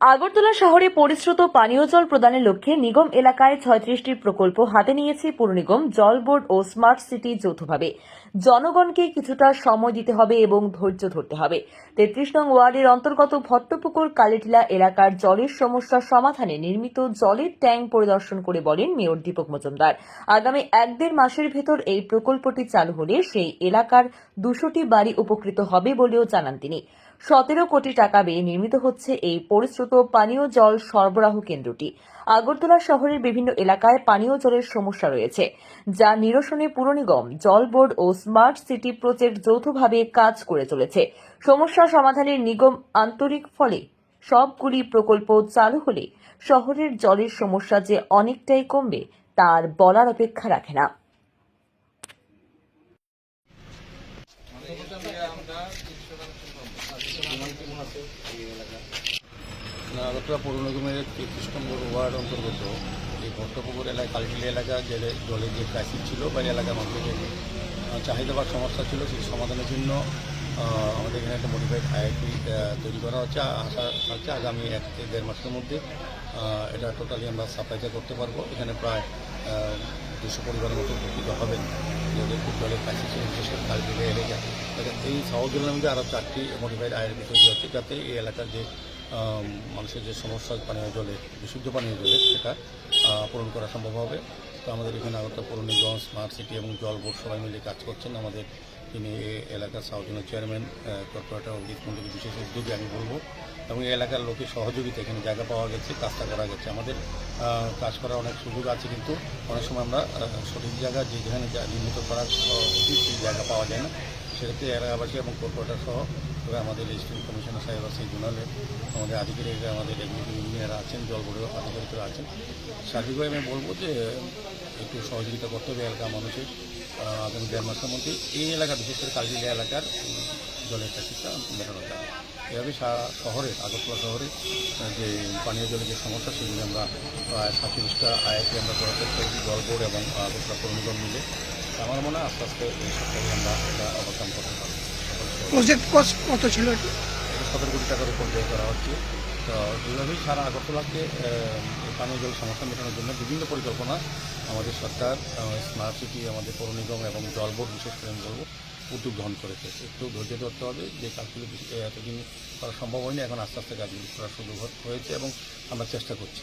আগরতলা শহরে পরিশ্রুত পানীয় জল প্রদানের লক্ষ্যে নিগম এলাকায় ছয়ত্রিশটি প্রকল্প হাতে নিয়েছে পুর নিগম, জল বোর্ড ও স্মার্ট সিটি যৌথভাবে। জনগণকে কিছুটা সময় দিতে হবে এবং ধৈর্য ধরতে হবে। তেত্রিশ নং ওয়ার্ডের অন্তর্গত ভট্টপুকুর, কালিটিলা এলাকার জলের সমস্যা সমাধানে নির্মিত জলের ট্যাঙ্ক পরিদর্শন করে বলেন মেয়র দীপক মজুমদার। আগামী এক দেড় মাসের ভেতর এই প্রকল্পটি চালু হলে সেই এলাকার দুশোটি বাড়ি উপকৃত হবে বলেও জানান তিনি। সতেরো কোটি টাকা ব্যয়ে নির্মিত হচ্ছে এই পরিশ্রুত পানীয় জল সরবরাহ কেন্দ্রটি। আগরতলা শহরের বিভিন্ন এলাকায় পানীয় জলের সমস্যা রয়েছে, যা নিরসনে পুর নিগম, জল বোর্ড ও স্মার্ট সিটি প্রজেক্ট যৌথভাবে কাজ করে চলেছে। সমস্যা সমাধানের নিগম আন্তরিক ফলে সবগুলি প্রকল্প চালু হলে শহরের জলের সমস্যা যে অনেকটাই কমবে, তার বলার অপেক্ষা রাখে না। আগরতলা পৌর নিগমের তেত্রিশ নম্বর ওয়ার্ড অন্তর্গত। এই ভট্টপুকুর এলাকা কালকিলি এলাকা যে জলের যে ক্রাইসিস ছিল বা এই এলাকার মানুষের যে চাহিদা বা সমস্যা ছিল, সেই সমাধানের জন্য আমাদের এখানে একটা মডিফাইড আইআইটি তৈরি করা হচ্ছে। আশা হচ্ছে আগামী এক থেকে দেড় মাসের মধ্যে এটা টোটালি আমরা সাপ্লাইটা করতে পারব। এখানে প্রায় দুশো পরিবারের মতো উপকৃত হবেন। যাদের খুব জলের কাছে ছিল বিশেষ করে কালকিলি এলাকা তাদের এই সহজের মধ্যে আরও চারটি মডিফাইড আয়ের তৈরি হচ্ছে যাতে এই এলাকার যে মানুষের যে সমস্যা, পানীয় জলে, বিশুদ্ধ পানীয় জলে সেটা পূরণ করা সম্ভব হবে। তো আমাদের এখানে আগরতলা পৌর নিগম স্মার্ট সিটি এবং জল বোর্ড সবাই মিলে কাজ করছেন। আমাদের তিনি এলাকার এলাকার জোনের চেয়ারম্যান কর্পোরেটর অভিজিৎ মন্ডলের বিশেষ উদ্যোগে আমি বলব। এবং এলাকার লোকের সহযোগিতা, এখানে জায়গা পাওয়া গেছে, কাজটা করা গেছে। আমাদের কাজ করার অনেক সুযোগ আছে, কিন্তু অনেক সময় আমরা সঠিক জায়গা যেখানে নির্মিত করার সেই জায়গা পাওয়া যায় না। সেক্ষেত্রে এলাকাবাসী এবং কর্পোরেটর সহ আমাদের রেজিস্ট্রেশন কমিশনার সাহেব আছে জোনালে, আমাদের আধিকারিকরা, আমাদের এক্সিকিউটিভ ইঞ্জিনিয়ার আছেন, জল বোর্ডের আধিকারিকরা আছেন। সার্বিকভাবে আমি বলব যে একটু সহযোগিতা করতে হবে এলাকার মানুষের। আগামী দেড় মাসের মধ্যে এই এলাকা বিশেষ করে কালজিলিয়া এলাকার জলের ক্রাইসিসটা মেটানো যাবে। এভাবে শহরে আগরতলা শহরে যে পানীয় জলের যে সমস্যা, সেগুলি আমরা প্রায় সাতচল্লিশটা আইআইটি আমরা জল বোর্ড এবং আগরতলা নিগম মিলে। আমার মনে হয় আস্তে আস্তে এই সপ্তাহে আমরা এটা অবস্থান করতে পারব। প্রজেক্ট কস্ট কত ছিল এটা? সতেরো কোটি টাকার উপর ব্যয় করা হচ্ছে। তো এইভাবেই সারা আগরতলাকে পানীয় জল সমস্যা মেটানোর জন্য বিভিন্ন পরিকল্পনা আমাদের সরকার স্মার্ট সিটি আমাদের পৌর নিগম এবং জল বোর্ড বিশেষ করে আমি বলব উদ্যোগ গ্রহণ করেছে। একটু ধৈর্য ধরতে হবে যে কাজগুলো এতদিন করা সম্ভব হয়নি এখন আস্তে আস্তে কাজগুলি করা শুরু হয়েছে এবং আমরা চেষ্টা করছি।